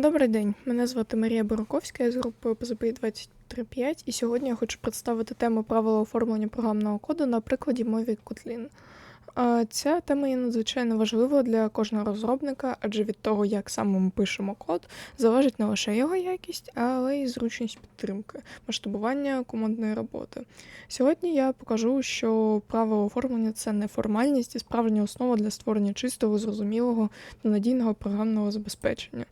Добрий день, мене звати Марія Боруковська, я з групи ОПЗП 235, і сьогодні я хочу представити тему правила оформлення програмного коду на прикладі мові Kotlin. Ця тема є надзвичайно важливою для кожного розробника, адже від того, як саме ми пишемо код, залежить не лише його якість, але й зручність підтримки, масштабування командної роботи. Сьогодні я покажу, що правило оформлення це не формальність і справжня основа для створення чистого, зрозумілого та надійного програмного забезпечення.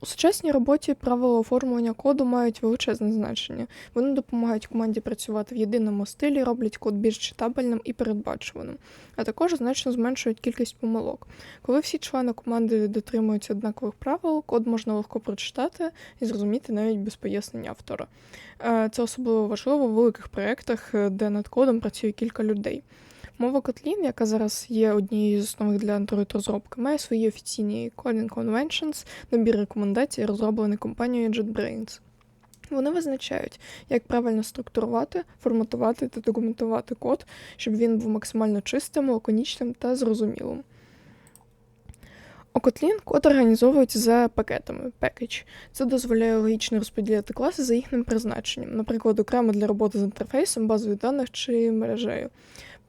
У сучасній роботі правила оформлення коду мають величезне значення. Вони допомагають команді працювати в єдиному стилі, роблять код більш читабельним і передбачуваним, а також значно зменшують кількість помилок. Коли всі члени команди дотримуються однакових правил, код можна легко прочитати і зрозуміти навіть без пояснень автора. Е, Це особливо важливо в великих проєктах, е, де над кодом працює кілька людей. Мова Kotlin, яка зараз є однією з основних для Android розробки, має свої офіційні Coding Conventions, набір рекомендацій, розроблений компанією JetBrains. Вони визначають, як правильно структурувати, форматувати та документувати код, щоб він був максимально чистим, лаконічним та зрозумілим. У Kotlin код організовується за пакетами package. Це дозволяє логічно розподіляти класи за їхнім призначенням, наприклад, окремо для роботи з інтерфейсом, базою даних чи мережею.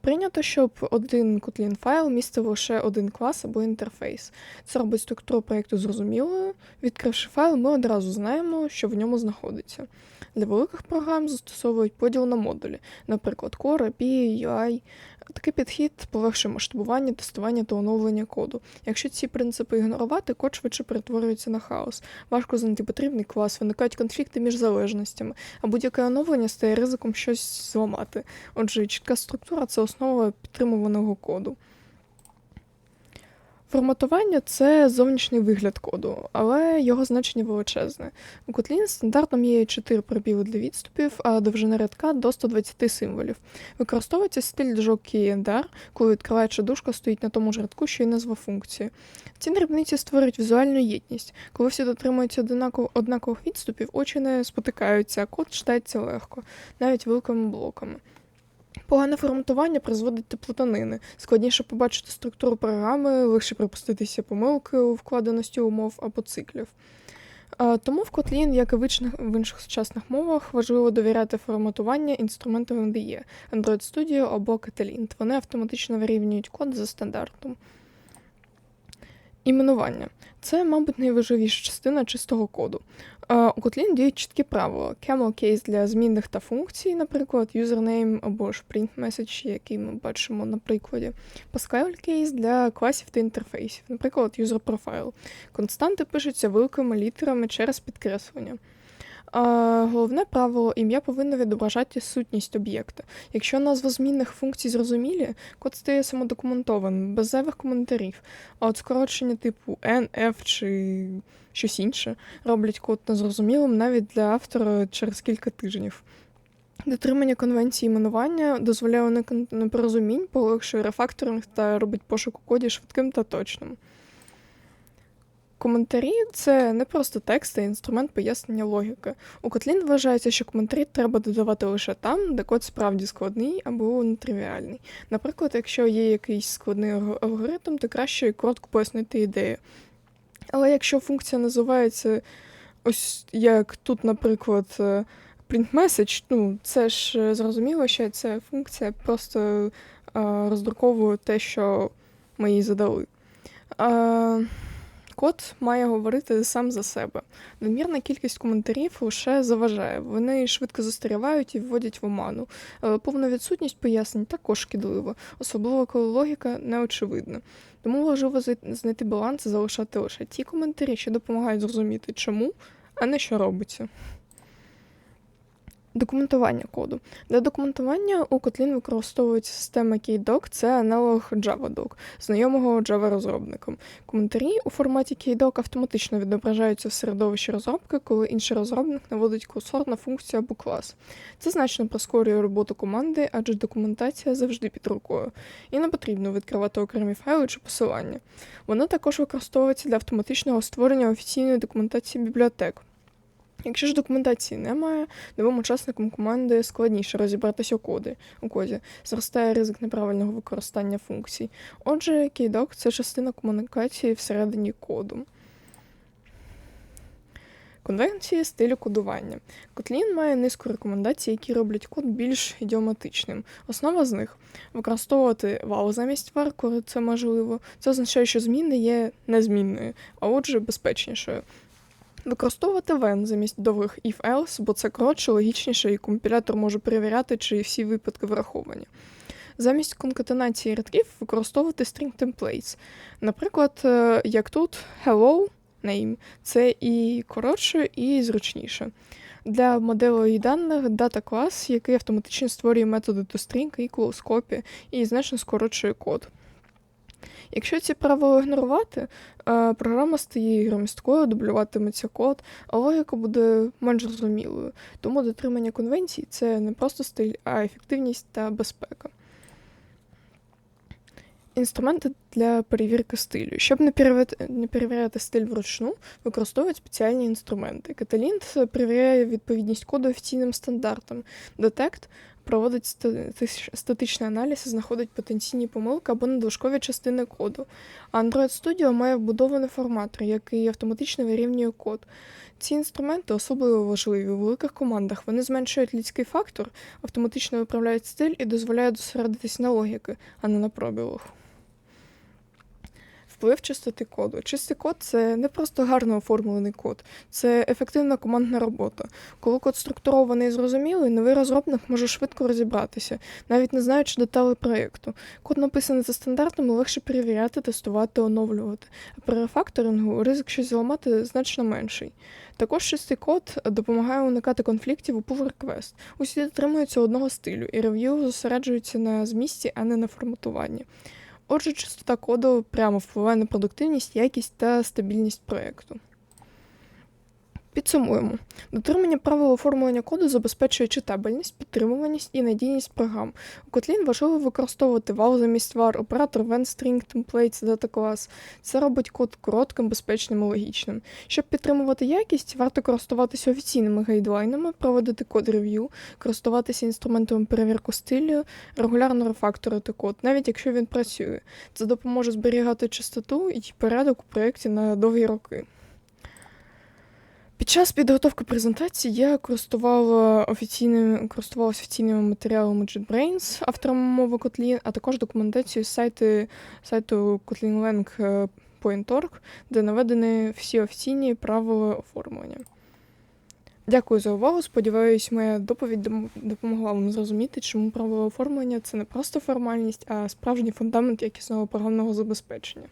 Прийнято, щоб один Kotlin файл містив лише один клас або інтерфейс. Це робить структуру проєкту зрозумілою. Відкривши файл, ми одразу знаємо, що в ньому знаходиться. Для великих програм застосовують поділ на модулі, наприклад, Core, API, UI. Такий підхід полегшує масштабування, тестування та оновлення коду. Якщо ці принципи ігнорувати, код швидше перетворюється на хаос. Важко знайти потрібний клас, виникають конфлікти між залежностями, а будь-яке оновлення стає ризиком щось зламати. Отже, чітка структура це основа підтримуваного коду. Форматування це зовнішній вигляд коду, але його значення величезне. У Kotlin стандартом є 4 пробіли для відступів, а довжина рядка до 120 символів. Використовується стиль key коли відкриваюча дужка стоїть на тому ж рядку, що й назва функції. Ці дрібниці створюють візуальну єдність. Коли всі дотримуються однакових відступів, очі не спотикаються, а код читається легко, навіть великими блоками. Погане форматування призводить до плутанини. Складніше побачити структуру програми, легше припуститися помилки у вкладеності умов або циклів. Тому в Kotlin, як і в інших, в інших сучасних мовах, важливо довіряти форматування інструментам NDE, Android Studio або Catalint. Вони автоматично вирівнюють код за стандартом. Іменування це, мабуть, найважливіша частина чистого коду. У Kotlin діють чіткі правила. Camel case для змінних та функцій, наприклад, username або ж print message, який ми бачимо на прикладі. Pascal case для класів та інтерфейсів, наприклад, user profile. Константи пишуться великими літерами через підкреслення. Головне правило ім'я повинно відображати сутність об'єкта. Якщо назва змінних функцій зрозумілі, код стає самодокументованим, без зайвих коментарів. А от скорочення типу N, чи щось інше роблять код незрозумілим навіть для автора через кілька тижнів. Дотримання конвенції іменування дозволяє уникнути непорозумінь, полегшує рефакторинг та робить пошук у коді швидким та точним. Коментарі це не просто текст, а інструмент пояснення логіки. У Kotlin вважається, що коментарі треба додавати лише там, де код справді складний або нетривіальний. Наприклад, якщо є якийсь складний алгоритм, то краще коротко пояснити ідею. Але якщо функція називається ось як тут, наприклад, е, print message, ну це ж е, зрозуміло, що ця функція просто а, роздруковує те, що ми їй задали. Код має говорити сам за себе. Надмірна кількість коментарів лише заважає. Вони швидко застарівають і вводять в оману. Але повна відсутність пояснень також шкідлива, особливо коли логіка неочевидна. Тому важливо знайти баланс і залишати лише ті коментарі, що допомагають зрозуміти, чому, а не що робиться. Документування коду. Для документування у Kotlin використовується система KeyDoc, це аналог JavaDoc, знайомого Java розробникам. Коментарі у форматі KeyDoc автоматично відображаються в середовищі розробки, коли інший розробник наводить курсор на функцію або клас. Це значно прискорює роботу команди, адже документація завжди під рукою, і не потрібно відкривати окремі файли чи посилання. Вона також використовується для автоматичного створення офіційної документації бібліотек. Якщо ж документації немає, новим учасникам команди складніше розібратися у коди у коді, зростає ризик неправильного використання функцій. Отже, KDoc – це частина комунікації всередині коду. Конвенції стилю кодування. Kotlin має низку рекомендацій, які роблять код більш ідіоматичним. Основа з них використовувати val замість var, коли це можливо. Це означає, що зміна є незмінною, а отже, безпечнішою. Використовувати when замість довгих if-else, бо це коротше, логічніше, і компілятор може перевіряти, чи всі випадки враховані. Замість конкатенації рядків використовувати string templates. Наприклад, е, як тут hello name. Це і коротше, і зручніше. Для моделей даних дата клас, який автоматично створює методи toString, equals, copy і значно скорочує код. Якщо ці правила ігнорувати, е, програма стає громісткою, дублюватиметься код, а логіка буде менш зрозумілою. Тому дотримання конвенцій це не просто стиль, а ефективність та безпека. Інструменти для перевірки стилю. Щоб не перевіряти, не перевіряти стиль вручну, використовують спеціальні інструменти. Catalint перевіряє відповідність коду офіційним стандартам. Detect проводить стати- статичний аналіз і знаходить потенційні помилки або надлишкові частини коду. Android Studio має вбудований форматор, який автоматично вирівнює код. Ці інструменти особливо важливі у великих командах. Вони зменшують людський фактор, автоматично виправляють стиль і дозволяють зосередитись на логіки, а не на пробілах. Вплив чистоти коду. Чистий код це не просто гарно оформлений код, це ефективна командна робота. Коли код структурований і зрозумілий, новий розробник може швидко розібратися, навіть не знаючи деталей проєкту. Код написаний за стандартами, легше перевіряти, тестувати, оновлювати. А при рефакторингу ризик щось зламати значно менший. Також чистий код допомагає уникати конфліктів у pull request. Усі дотримуються одного стилю, і рев'ю зосереджуються на змісті, а не на форматуванні. Отже, чистота коду прямо впливає на продуктивність, якість та стабільність проєкту. Підсумуємо. Дотримання правил оформлення коду забезпечує читабельність, підтримуваність і надійність програм. У Kotlin важливо використовувати val замість var, оператор when string templates data class. Це робить код коротким, безпечним і логічним. Щоб підтримувати якість, варто користуватися офіційними гайдлайнами, проводити код рев'ю, користуватися інструментами перевірку стилю, регулярно рефакторити код, навіть якщо він працює. Це допоможе зберігати чистоту і порядок у проєкті на довгі роки. Під час підготовки презентації я користувала офіційними, користувалася офіційними матеріалами JetBrains, автором мови Kotlin, а також документацією сайту, сайту kotlinlang.point.org, де наведені всі офіційні правила оформлення. Дякую за увагу. Сподіваюсь, моя доповідь допомогла вам зрозуміти, чому правила оформлення це не просто формальність, а справжній фундамент якісного програмного забезпечення.